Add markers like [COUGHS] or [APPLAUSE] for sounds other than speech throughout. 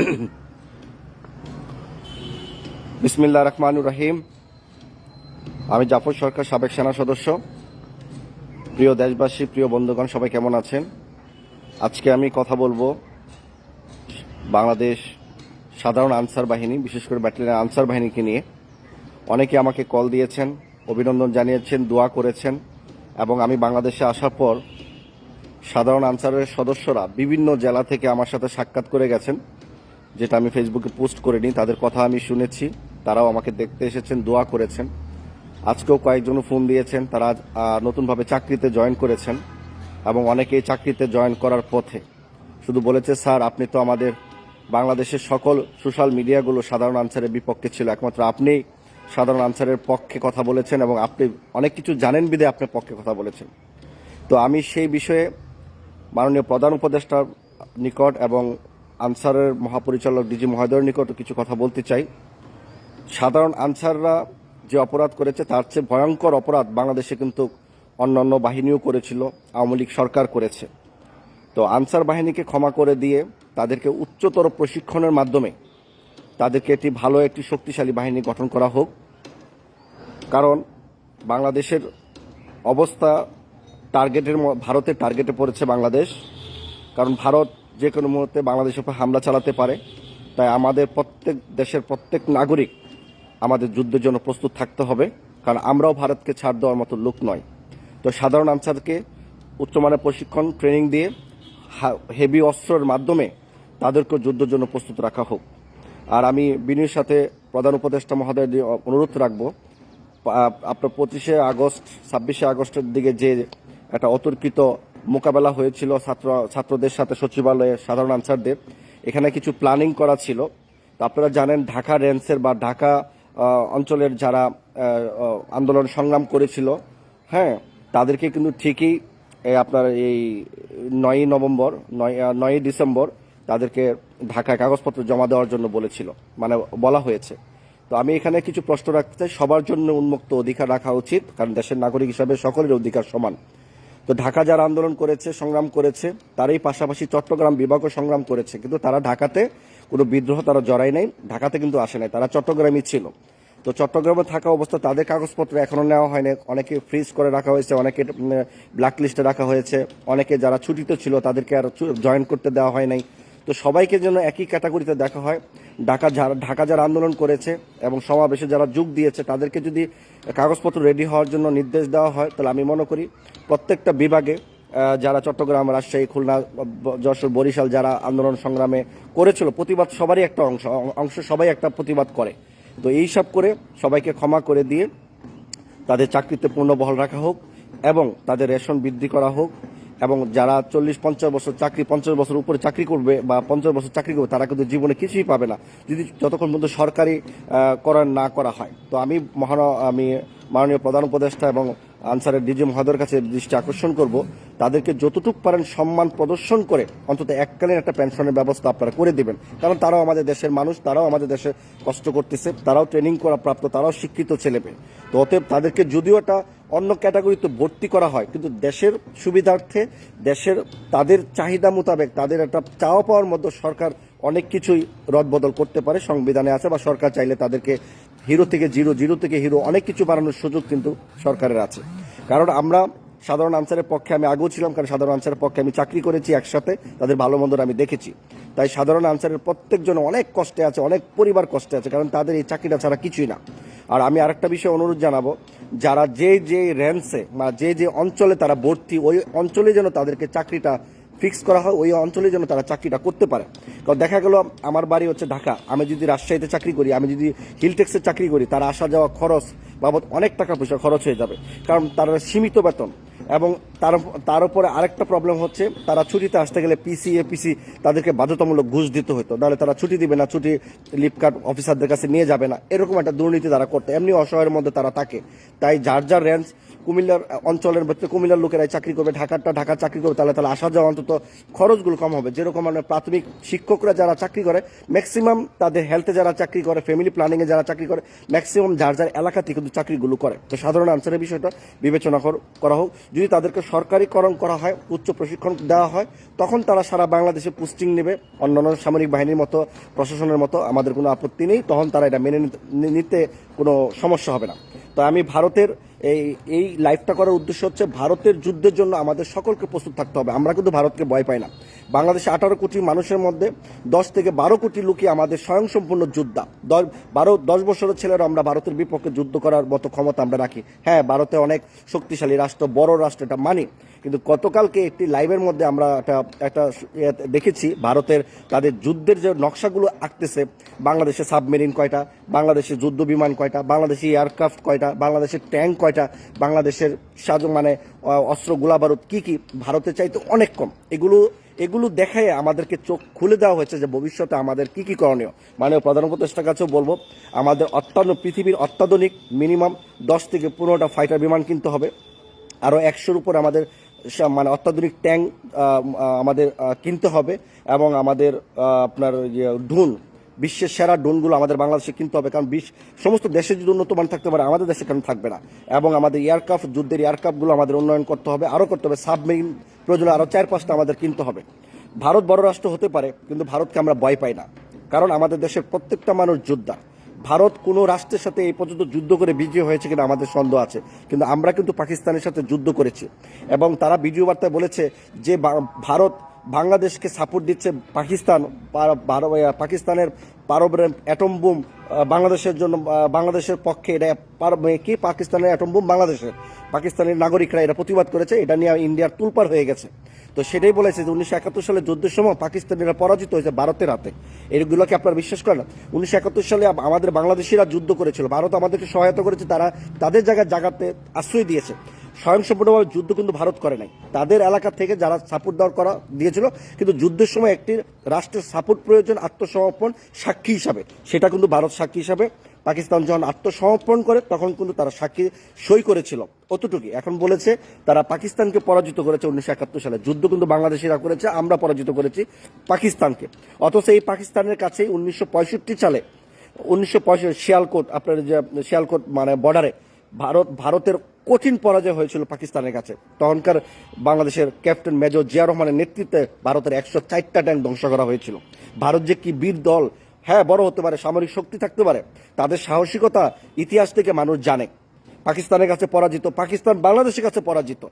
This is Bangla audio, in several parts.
[COUGHS] বিসমিল্লা রহমানুর রহিম। আমি জাফর সরকার, সাবেক সেনা সদস্য। প্রিয় দেশবাসী, প্রিয় বন্ধুগণ, সবাই কেমন আছেন? আজকে আমি কথা বলব বাংলাদেশ সাধারণ আনসার বাহিনী, বিশেষ করে ব্যাটালিয়ন আনসার বাহিনীকে নিয়ে। অনেকে আমাকে কল দিয়েছেন, অভিনন্দন জানিয়েছেন, দোয়া করেছেন এবং আমি বাংলাদেশে আসার পর সাধারণ আনসারের সদস্যরা বিভিন্ন জেলা থেকে আমার সাথে সাক্ষাৎ করে গেছেন। যেটা আমি ফেসবুকে পোস্ট করিনি, তাদের কথা আমি শুনেছি। তারাও আমাকে দেখতে এসেছেন, দোয়া করেছেন। আজকেও কয়েকজন ফোন দিয়েছেন, তারা নতুনভাবে চাকরিতে জয়েন করেছেন এবং অনেকেই চাকরিতে জয়েন করার পথে। শুধু বলেছে, স্যার, আপনি তো আমাদের বাংলাদেশের সকল সোশ্যাল মিডিয়াগুলো সাধারণ আনসারের বিপক্ষে ছিল। একমাত্র আপনি সাধারণ আনসারের পক্ষে কথা বলেছেন এবং আপনি অনেক কিছু জানেন বিদে আপনার পক্ষে কথা বলেছেন। তো আমি সেই বিষয়ে মাননীয় প্রধান উপদেষ্টার নিকট এবং আনসারের মহাপরিচালক ডিজি মহাদয়ের নিকট কিছু কথা বলতে চাই। সাধারণ আনসাররা যে অপরাধ করেছে, তার চেয়ে ভয়ঙ্কর অপরাধ বাংলাদেশে কিন্তু অন্যান্য বাহিনীও করেছিল, আওয়ামী লীগ সরকার করেছে। তো আনসার বাহিনীকে ক্ষমা করে দিয়ে তাদেরকে উচ্চতর প্রশিক্ষণের মাধ্যমে তাদেরকে একটি ভালো, একটি শক্তিশালী বাহিনী গঠন করা হোক। কারণ বাংলাদেশের অবস্থা টার্গেটের ভারতের টার্গেটে পড়েছে বাংলাদেশ। কারণ ভারত যে কোনো মুহূর্তে বাংলাদেশের উপর হামলা চালাতে পারে। তাই আমাদের প্রত্যেক, দেশের প্রত্যেক নাগরিক আমাদের যুদ্ধের জন্য প্রস্তুত থাকতে হবে, কারণ আমরাও ভারতকে ছাড় দেওয়ার মতো লোক নয়। তো সাধারণ আনসারকে উচ্চমানের প্রশিক্ষণ, ট্রেনিং দিয়ে হেভি অস্ত্রের মাধ্যমে তাদেরকে যুদ্ধের জন্য প্রস্তুত রাখা হোক। আর আমি বিনয়ের সাথে প্রধান উপদেষ্টা মহোদয় অনুরোধ রাখব আপনার পঁচিশে আগস্ট, ছাব্বিশে আগস্টের দিকে যে একটা অতর্কিত মোকাবেলা হয়েছিল ছাত্র, ছাত্রদের সাথে সচিবালয়ে সাধারণ আনসারদের। এখানে কিছু প্ল্যানিং করা ছিল। তো আপনারা জানেন, ঢাকা রেঞ্জের বা ঢাকা অঞ্চলের যারা আন্দোলন সংগ্রাম করেছিল হ্যাঁ তাদেরকে কিন্তু ঠিকই আপনার এই নয়ই নভেম্বর, নয় নয়ই ডিসেম্বর তাদেরকে ঢাকায় কাগজপত্র জমা দেওয়ার জন্য বলেছিল। মানে বলা হয়েছে। তো আমি এখানে কিছু প্রশ্ন রাখতে চাই। সবার জন্য উন্মুক্ত অধিকার রাখা উচিত, কারণ দেশের নাগরিক হিসাবে সকলের অধিকার সমান। তো ঢাকা যারা আন্দোলন করেছে, সংগ্রাম করেছে, তারই পাশাপাশি চট্টগ্রাম বিভাগও সংগ্রাম করেছে। কিন্তু তারা ঢাকাতে কোনো বিদ্রোহ তারা জড়ায় নাই, ঢাকাতে কিন্তু আসে নাই। তারা চট্টগ্রামই ছিল। তো চট্টগ্রামে থাকা অবস্থা, তাদের কাগজপত্র এখনও নেওয়া হয়নি অনেকে ফ্রিজ করে রাখা হয়েছে, অনেকে ব্ল্যাক লিস্টে রাখা হয়েছে। অনেকে যারা ছুটিতে ছিল, তাদেরকে আর জয়েন করতে দেওয়া হয় নাই। তো সবাইকে যেন একই ক্যাটাগরিতে দেখা হয়। ঢাকা যারা ঢাকা যারা আন্দোলন করেছে এবং সমাবেশে যারা যোগ দিয়েছে, তাদেরকে যদি কাগজপত্র রেডি হওয়ার জন্য নির্দেশ দেওয়া হয়, তাহলে আমি মনে করি প্রত্যেকটা বিভাগে যারা চট্টগ্রাম, রাজশাহী, খুলনা, যশোর, বরিশাল যারা আন্দোলন সংগ্রামে করেছিল, প্রতিবাদ সবারই একটা অংশ অংশ সবাই একটা প্রতিবাদ করে। তো এইসব করে সবাইকে ক্ষমা করে দিয়ে তাদের চাকরিতে পূর্ণ বহাল রাখা হোক এবং তাদের রেশন বৃদ্ধি করা হোক। এবং যারা চল্লিশ, পঞ্চাশ বছর চাকরি, পঞ্চাশ বছর উপরে চাকরি করবে বা পঞ্চাশ বছর চাকরি করবে, তারা কিন্তু জীবনে কিছুই পাবে না, যদি যতক্ষণ পর্যন্ত সরকারি করার না করা হয়। তো আমি মহান, আমি মাননীয় প্রধান উপদেষ্টা এবং আনসারের ডিজি মহোদয়ের কাছে দৃষ্টি আকর্ষণ করব। তাদেরকে যতটুক পারেন সম্মান প্রদর্শন করে অন্তত এককালীন একটা পেনশনের ব্যবস্থা আপনারা করে দিবেন। কারণ তারাও আমাদের দেশের মানুষ, তারাও আমাদের দেশে কষ্ট করতেছে, তারাও ট্রেনিং করা প্রাপ্ত, তারাও শিক্ষিত ছেলেমেয়ে তো অতএব তাদেরকে যদিও একটা অন্য ক্যাটাগরিতে ভর্তি করা হয়। কিন্তু দেশের সুবিধার্থে, দেশের তাদের চাহিদা মোতাবেক তাদের একটা চাওয়া পাওয়ার মধ্যে সরকার অনেক কিছুই রদবদল করতে পারে, সংবিধানে আছে বা সরকার চাইলে তাদেরকে হিরো থেকে জিরো জিরো থেকে হিরো অনেক কিছু বানানোর সুযোগ কিন্তু সরকারের আছে। কারণ আমরা সাধারণ আনসারের পক্ষে আমি আগেও ছিলাম, কারণ সাধারণ আনসারের পক্ষে আমি চাকরি করেছি একসাথে, তাদের ভালো মন্দর আমি দেখেছি। তাই সাধারণ আনসারের প্রত্যেকজন অনেক কষ্টে আছে, অনেক পরিবার কষ্টে আছে, কারণ তাদের এই চাকরিটা ছাড়া কিছুই না। আর আমি আরেকটা বিষয়ে অনুরোধ জানাব, যারা যে যে র্যান্সে বা যে যে অঞ্চলে তারা ভর্তি, ওই অঞ্চলে যেন তাদেরকে চাকরিটা ফিক্স করা হয় ওই অঞ্চলে যেন তারা চাকরিটা করতে পারে। কারণ দেখা গেল, আমার বাড়ি হচ্ছে ঢাকা। আমি যদি রাজশাহীতে চাকরি করি, আমি যদি হিলটেক্সে চাকরি করি, তারা আসা যাওয়া খরচ বাবদ অনেক টাকা পয়সা খরচ হয়ে যাবে। কারণ তারা সীমিত বেতন এবং তার তার উপরে আরেকটা প্রবলেম হচ্ছে, তারা ছুটিতে আসতে গেলে পিসি এপিসি তাদেরকে বাধ্যতামূলক ঘুষ দিতে হতো। নাহলে তারা ছুটি দিবে না, ছুটি লিপকার্ড অফিসারদের কাছে নিয়ে যাবে না। এরকম একটা দুর্নীতি তারা করতে। এমনি অসহায়ের মধ্যে তারা থাকে। তাই যার যার রেঞ্জ কুমিল্লার অঞ্চলের ভিতরে কুমিল্লার লোকেরাই চাকরি করবে, ঢাকারটা ঢাকা চাকরি করবে, তাহলে তাহলে আসা যাওয়া অন্তত খরচগুলো কম হবে। যেরকম আমরা প্রাথমিক শিক্ষকরা যারা চাকরি করে ম্যাক্সিমাম তাদের হেলথে যারা চাকরি করে ফ্যামিলি প্ল্যানিংয়ে যারা চাকরি করে ম্যাক্সিমাম যার যার এলাকাতে কিন্তু চাকরিগুলো করে। তো সাধারণ আনসারের বিষয়টা বিবেচনা কর- হোক। যদি তাদেরকে সরকারিকরণ করা হয়, উচ্চ প্রশিক্ষণ দেওয়া হয়, তখন তারা সারা বাংলাদেশে পোস্টিং নেবে। অন্যান্য সামরিক বাহিনীর মতো, প্রশাসনের মতো, আমাদের কোনো আপত্তি নেই। তখন তারা এটা মেনে নিতে কোনো সমস্যা হবে না। তো আমি ভারতের এই এই লাইফটা করার উদ্দেশ্য হচ্ছে ভারতের যুদ্ধের জন্য আমাদের সকলকে প্রস্তুত থাকতে হবে। আমরা কিন্তু ভারতকে ভয় পাই না। বাংলাদেশে আঠারো কোটি মানুষের মধ্যে দশ থেকে বারো কোটি লোকই আমাদের স্বয়ংসম্পূর্ণ যোদ্ধা। দশ, বারো, দশ বছরের ছেলেরা আমরা ভারতের বিপক্ষে যুদ্ধ করার মতো ক্ষমতা আমরা রাখি। হ্যাঁ ভারতে অনেক শক্তিশালী রাষ্ট্র, বড় রাষ্ট্র, এটা মানি। কিন্তু গতকালকে একটি লাইভের মধ্যে আমরা একটা একটা দেখেছি, ভারতের তাদের যুদ্ধের যে নকশাগুলো আঁকতেছে, বাংলাদেশে সাবমেরিন কয়টা বাংলাদেশের যুদ্ধ বিমান কয়টা, বাংলাদেশে এয়ারক্রাফট কয়টা, বাংলাদেশের ট্যাঙ্ক কয়টা, বাংলাদেশের সাজ মানে অস্ত্র গোলাবারুদ কি কি, ভারতের চাইতে অনেক কম। এগুলো এগুলো দেখায় আমাদেরকে চোখ খুলে দেওয়া হয়েছে যে ভবিষ্যতে আমাদের কি কি করণীয়। মানে প্রধান উপদেষ্টার কাছেও বলব আমাদের অত্যান্ত পৃথিবীর অত্যাধুনিক মিনিমাম দশ থেকে পনেরোটা ফাইটার বিমান কিনতে হবে। আরও একশোর উপর আমাদের মানে অত্যাধুনিক ট্যাঙ্ক আমাদের কিনতে হবে এবং আমাদের আপনার ইয়ে, ড্রোন বিশ্বের সেরা ড্রোনগুলো আমাদের বাংলাদেশে কিনতে হবে, কারণ বিশ্ব সমস্ত দেশে যদি উন্নত মান থাকতে পারে, আমাদের দেশে কেন থাকবে না? এবং আমাদের এয়ারক্রাফট যুদ্ধের এয়ারক্রাফটগুলো আমাদের উন্নয়ন করতে হবে, আরও করতে হবে সাবমেরিন প্রয়োজনে আরও চার পাঁচটা আমাদের কিনতে হবে। ভারত বড় রাষ্ট্র হতে পারে, কিন্তু ভারতকে আমরা ভয় পাই না, কারণ আমাদের দেশের প্রত্যেকটা মানুষ যোদ্ধা। ভারত কোনো রাষ্ট্রের সাথে এই পর্যন্ত যুদ্ধ করে বিজয় হয়েছে কিনা আমাদের সন্দেহ আছে, কিন্তু আমরা কিন্তু পাকিস্তানের সাথে যুদ্ধ করেছি। এবং তারা ভিডিও বার্তায় বলেছে যে ভারত বাংলাদেশকে সাপোর্ট দিচ্ছে পাকিস্তান পাকিস্তানের পারমাণবিক অ্যাটম বোম বাংলাদেশের জন্য বাংলাদেশের পক্ষে এটা কি? পাকিস্তানের অ্যাটম বোম বাংলাদেশের। পাকিস্তানের নাগরিকরা এটা প্রতিবাদ করেছে, এটা নিয়ে ইন্ডিয়ার তুলপার হয়ে গেছে। তো সেটাই বলেছে যে উনিশশো একাত্তর সালে যুদ্ধের সময় পাকিস্তানিরা পরাজিত হয়েছে ভারতের হাতে। এইগুলোকে আপনারা বিশ্বাস করেন উনিশশো একাত্তর সালে আমাদের বাংলাদেশিরা যুদ্ধ করেছিল। ভারত আমাদেরকে সহায়তা করেছে, তারা তাদের জায়গায় জায়গাতে আশ্রয় দিয়েছে। স্বয়ংসম্পূর্ণভাবে যুদ্ধ কিন্তু ভারত করে নাই। তাদের এলাকা থেকে যারা সাপোর্ট দেওয়ার করা দিয়েছিল, কিন্তু যুদ্ধের সময় একটি রাষ্ট্রের সাপোর্ট প্রয়োজন, আত্মসমর্পণ সাক্ষী হিসাবে। সেটা কিন্তু ভারত সাক্ষী হিসাবে। পাকিস্তান যখন আত্মসমর্পণ করে, তখন কিন্তু তারা সাক্ষী সই করেছিল অতটুকু। এখন বলেছে, তারা পাকিস্তানকে পরাজিত করেছে উনিশশো একাত্তর সালে। যুদ্ধ কিন্তু বাংলাদেশিরা করেছে, আমরা পরাজিত করেছি পাকিস্তানকে। অথচ এই পাকিস্তানের কাছেই উনিশশো পঁয়ষট্টি সালে, উনিশশো পঁয়ষট্টি শিয়ালকোট, আপনার যে শিয়ালকোট মানে বর্ডারে ভারত, ভারতের কঠিন পরাজয় হয়েছিল পাকিস্তানের কাছে। তখনকার বাংলাদেশের ক্যাপ্টেন মেজর জিয়া রহমানের নেতৃত্বে ভারতের একশো চারটা ট্যাঙ্ক ধ্বংস করা হয়েছিল। ভারত যে কি বীর দল হ্যাঁ বড় হতে পারে, সামরিক শক্তি থাকতে পারে, তাদের সাহসিকতা ইতিহাস থেকে মানুষ জানে। পাকিস্তানের কাছে পরাজিত, পাকিস্তান বাংলাদেশের কাছে পরাজিত।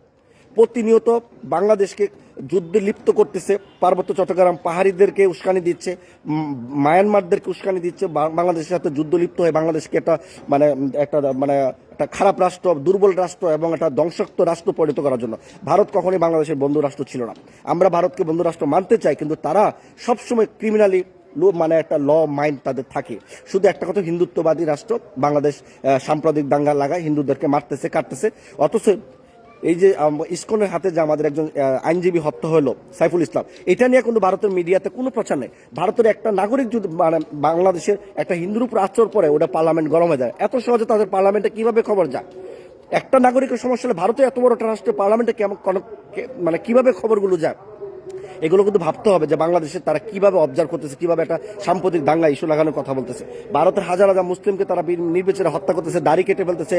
প্রতিনিয়ত বাংলাদেশকে যুদ্ধে লিপ্ত করতেছে, পার্বত্য চট্টগ্রাম পাহাড়িদেরকে উস্কানি দিচ্ছে মায়ানমারদেরকে উস্কানি দিচ্ছে বাংলাদেশের সাথে যুদ্ধ লিপ্ত হয়ে বাংলাদেশকে একটা মানে একটা মানে একটা খারাপ রাষ্ট্র, দুর্বল রাষ্ট্র এবং একটা ধ্বংসাত্মক রাষ্ট্র পরিণত করার জন্য। ভারত কখনোই বাংলাদেশের বন্ধু রাষ্ট্র ছিল না। আমরা ভারতকে বন্ধু রাষ্ট্র মানতে চাই, কিন্তু তারা সবসময় ক্রিমিনালি মানে একটা ল মাইন্ড তাদের থাকে। শুধু একটা কথা, হিন্দুত্ববাদী রাষ্ট্র, বাংলাদেশ সাম্প্রদায়িক দাঙ্গা লাগায় হিন্দুদেরকে মারতেছে, কাটতেছে। অথচ এই যে ইস্কনের হাতে যে আমাদের একজন আইনজীবী হত্যা হলো, সাইফুল ইসলাম, এটা নিয়ে কিন্তু ভারতের মিডিয়াতে কোনো প্রচার নেই। ভারতের একটা নাগরিক যদি মানে বাংলাদেশের একটা হিন্দুর উপর আচর পরে ওটা পার্লামেন্ট গরম হয়ে যায়। এত সহজে তাদের পার্লামেন্টে কীভাবে খবর যায়? একটা নাগরিকের সমস্যা হলে ভারতে এত বড় রাষ্ট্রের পার্লামেন্টে কেমন মানে কীভাবে খবরগুলো যায়? এগুলো কিন্তু ভাবতে হবে যে বাংলাদেশে তারা কীভাবে অবজার্ভ করতেছে, কীভাবে একটা সাম্প্রতিক দাঙ্গা ইস্যু লাগানোর কথা বলতেছে। ভারতের হাজার হাজার মুসলিমকে তারা নির্বিচারে হত্যা করতেছে, দাড়ি কেটে ফেলতেছে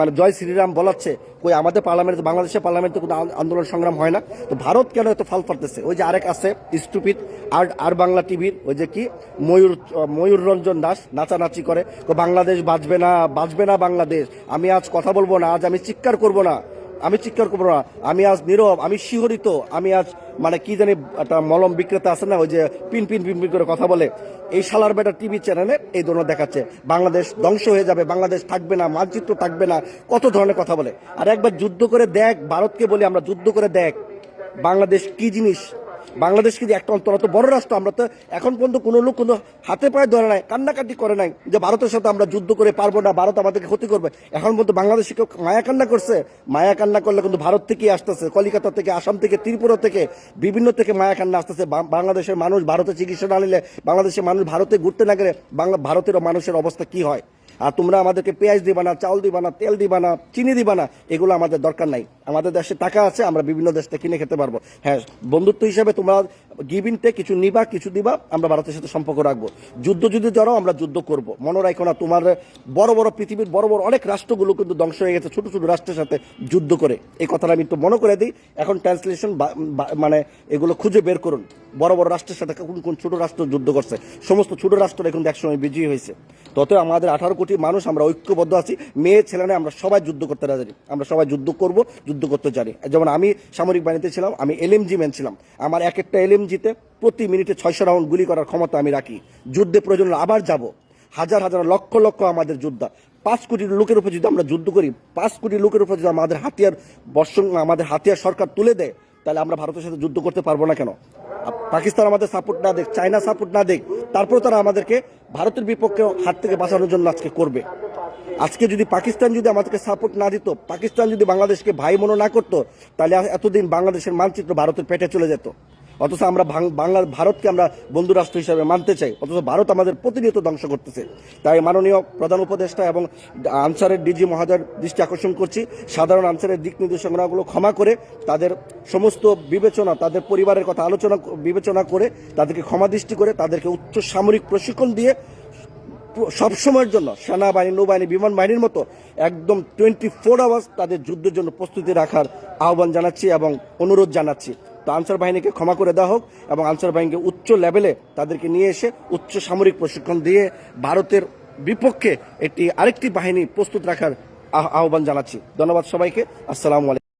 মানে জয় শ্রীরাম বলাচ্ছে ওই আমাদের পার্লামেন্টে বাংলাদেশের পার্লামেন্টে কোনো আন্দোলন সংগ্রাম হয় না। তো ভারত কেন এত ফাল ফাটতেছে? ওই যে আরেক আছে স্টুপিড আর আর বাংলা টিভির ওই যে কি? ময়ূর ময়ূর রঞ্জন দাস, নাচানাচি করে বাংলাদেশ বাঁচবে না বাঁচবে না বাংলাদেশ। আমি আজ কথা বলব না, আজ আমি চিৎকার করব না। আমি চিৎকার করব না। আমি আজ নীরব, আমি শিহরিত, আমি আজ মানে কি জানি একটা মলম বিক্রেতা আছে না, ওই যে পিন পিন পিন পিন করে কথা বলে। এই শালার বেটা টিভি চ্যানেলে এই ধরনের দেখাচ্ছে। বাংলাদেশ ধ্বংস হয়ে যাবে, বাংলাদেশ থাকবে না, মানচিত্র থাকবে না, কত ধরনের কথা বলে। আর একবার যুদ্ধ করে দেখ, ভারতকে বলি আমরা যুদ্ধ করে দেখ, বাংলাদেশ কি জিনিস? বাংলাদেশ কিন্তু একটা অন্তর, অত বড় রাষ্ট্র, আমরা তো এখন পর্যন্ত কোনো লোক কোনো হাতে পায়ে ধরে নাই, কান্নাকাটি করে নাই যে ভারতের সাথে আমরা যুদ্ধ করে পারব না, ভারত আমাদেরকে ক্ষতি করবে। এখন পর্যন্ত বাংলাদেশে কেউ মায়া কান্না করছে? মায়া কান্না করলে কিন্তু ভারত থেকেই আসতেছে, কলিকাতা থেকে, আসাম থেকে, ত্রিপুরা থেকে, বিভিন্ন থেকে মায়া কান্না আসতেছে। বাংলাদেশের মানুষ ভারতে চিকিৎসা না নিলে, বাংলাদেশের মানুষ ভারতে ঘুরতে না গেলে বাংলা ভারতের মানুষের অবস্থা কি হয়? আর তোমরা আমাদেরকে পেঁয়াজ দিবা না, চাউল দিবা না, তেল দিবা না, চিনি দিবা না, এগুলো আমাদের দরকার নাই। আমাদের দেশে টাকা আছে, আমরা বিভিন্ন দেশ থেকে কিনে খেতে পারব। হ্যাঁ বন্ধুত্ব হিসাবে তোমরা গিভিনতে কিছু নিবা, কিছু দিবা, আমরা ভারতের সাথে সম্পর্ক রাখব। যুদ্ধ যদি জড়াও আমরা যুদ্ধ করব। মনে রাখো না, তোমার বড় বড় পৃথিবীর বড় বড় অনেক রাষ্ট্রগুলো কিন্তু ধ্বংস হয়ে গেছে, ছোট ছোট রাষ্ট্রের সাথে যুদ্ধ করে। এই কথাটা আমি একটু মনে করে দিই। এখন ট্রান্সলেশন মানে এগুলো খুঁজে বের করুন। বড় বড় রাষ্ট্রের সাথে কোন কোন ছোট রাষ্ট্র যুদ্ধ করছে। সমস্ত ছোট রাষ্ট্র এখন একসময় বিজয়ী হয়েছে। তত আমাদের আঠারো কোটি মানুষ, আমরা ঐক্যবদ্ধ আছি। মেয়ে ছেলেরা আমরা সবাই যুদ্ধ করতে রাজি। আমরা সবাই যুদ্ধ করব, যুদ্ধ করতে জানি। যেমন আমি সামরিক বাহিনীতে ছিলাম, আমি এলএমজি ম্যান ছিলাম। আমার এক একটা এলএমজিতে প্রতি মিনিটে ছয়শো রাউন্ড গুলি করার ক্ষমতা আমি রাখি। যুদ্ধে প্রয়োজন আবার যাব। হাজার হাজার লক্ষ লক্ষ আমাদের যোদ্ধা। পাঁচ কোটি লোকের উপর যদি আমরা যুদ্ধ করি, পাঁচ কোটি লোকের উপর যদি আমাদের হাতিয়ার বর্ষণ, আমাদের হাতিয়ার সরকার তুলে দেয়, তাহলে আমরা ভারতের সাথে যুদ্ধ করতে পারব না কেন? পাকিস্তান আমাদের সাপোর্ট না দেখ চায়না সাপোর্ট না দেখ তারপর তারা আমাদেরকে ভারতের বিপক্ষে হাত থেকে বাঁচানোর জন্য আজকে করবে। আজকে যদি পাকিস্তান যদি আমাদেরকে সাপোর্ট না দিত, পাকিস্তান যদি বাংলাদেশকে ভাই মনে না করতো, তাহলে এতদিন বাংলাদেশের মানচিত্র ভারতের পেটে চলে যেত। অথচ আমরা বাংলা ভারতকে আমরা বন্ধু রাষ্ট্র হিসাবে মানতে চাই। অথচ ভারত আমাদের প্রতিনিয়ত ধ্বংস করতেছে। তাই মাননীয় প্রধান উপদেষ্টা এবং আনসারের ডিজি মহাদয়ের দৃষ্টি আকর্ষণ করছি। সাধারণ আনসারের দিক নির্দেশনাগুলো ক্ষমা করে তাদের সমস্ত বিবেচনা, তাদের পরিবারের কথা আলোচনা বিবেচনা করে তাদেরকে ক্ষমা দৃষ্টি করে তাদেরকে উচ্চ সামরিক প্রশিক্ষণ দিয়ে সবসময়ের জন্য সেনাবাহিনী, নৌবাহিনী, বিমান বাহিনীর মতো একদম টোয়েন্টি ফোর আওয়ার্স তাদের যুদ্ধের জন্য প্রস্তুতি রাখার আহ্বান জানাচ্ছি এবং অনুরোধ জানাচ্ছি। তো আনসার বাহিনীকে ক্ষমা করে দেওয়া হোক এবং আনসার বাহিনীকে উচ্চ লেভেলে তাদেরকে নিয়ে এসে উচ্চ সামরিক প্রশিক্ষণ দিয়ে ভারতের বিপক্ষে একটি আরেকটি বাহিনী প্রস্তুত রাখার আহ- আহ্বান জানাচ্ছি। ধন্যবাদ সবাইকে। আসসালামু আলাইকুম।